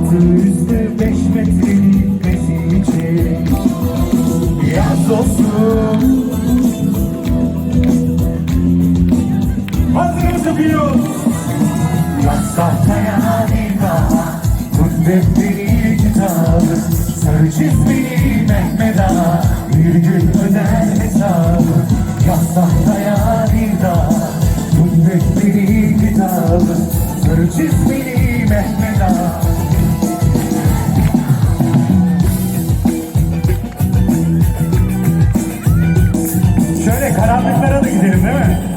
Altı üstü beş metrelik besi için Yaz olsun. Hazır mısın Fiyuz? Yaz tahtaya daha Tut defteri kitabı Sarı çizmeli Mehmet Ağa Bir gün öder hesabı. Yaz tahtaya daha Tut defteri kitabı Sarı çizmeli Mehmet Ağa gidelim değil mi?